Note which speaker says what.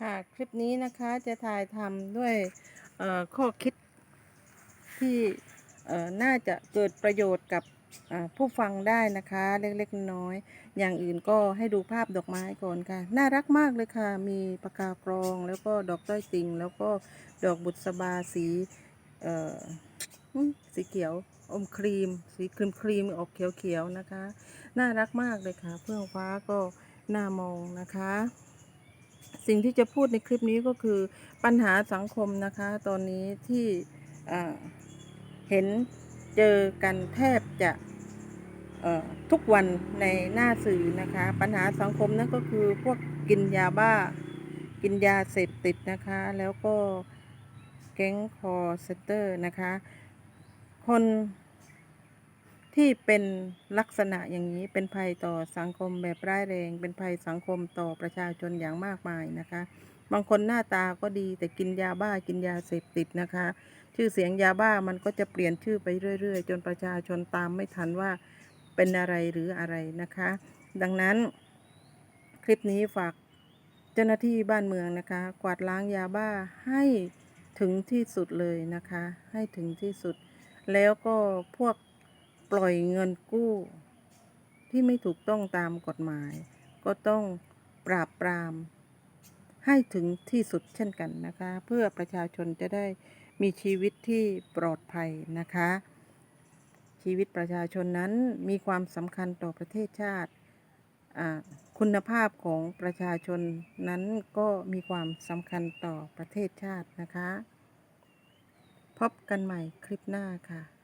Speaker 1: ค่ะ คลิปนี้นะคะจะถ่ายทำด้วยข้อคิดที่น่าจะเกิดประโยชน์กับผู้ฟังได้นะคะเล็กๆน้อยๆอย่างอื่นก็ให้ดูภาพดอกไม้ก่อนค่ะ น่ารักมากเลยค่ะ มีปากกากรองแล้วก็ดอกต้อยติง แล้วก็ดอกบุษบาสีสีเขียวอมครีม สีครีมครีมออกเขียวๆนะคะ น่ารักมากเลยค่ะ เพื่องฟ้าก็น่ามองนะคะ สิ่งที่จะพูดในคลิปนี้ก็คือปัญหาสังคมนะคะ ตอนนี้ที่เห็นเจอกันแทบจะทุกวันในหน้าสื่อนะคะ ปัญหาสังคมนั่นก็คือพวกกินยาบ้า กินยาเสพติดนะคะ แล้วก็แก๊งคอร์เซนเตอร์นะคะ คน ที่เป็นลักษณะอย่างนี้เป็นภัยต่อสังคมแบบร้ายแรง เป็นภัยสังคมต่อประชาชนอย่างมากมายนะคะ บางคนหน้าตาก็ดีแต่กินยาบ้ากินยาเสพติดนะคะ ชื่อเสียงยาบ้ามันก็จะเปลี่ยนชื่อไปเรื่อย ๆ จนประชาชนตามไม่ทันว่าเป็นอะไรหรืออะไรนะคะ ดังนั้นคลิปนี้ฝากเจ้าหน้าที่บ้านเมืองนะคะ กวาดล้างยาบ้าให้ถึงที่สุดเลยนะคะ ให้ถึงที่สุด แล้วก็พวก ปล่อยเงินกู้ ที่ไม่ถูกต้องตามกฎหมาย ก็ต้องปราบปราม ให้ถึงที่สุดเช่นกันนะคะ เพื่อประชาชนจะได้มีชีวิตที่ปลอดภัยนะคะ ชีวิตประชาชนนั้นมีความสำคัญต่อประเทศชาติ คุณภาพของประชาชนนั้นก็มีความสำคัญต่อประเทศชาตินะคะ พบกันใหม่คลิปหน้าค่ะ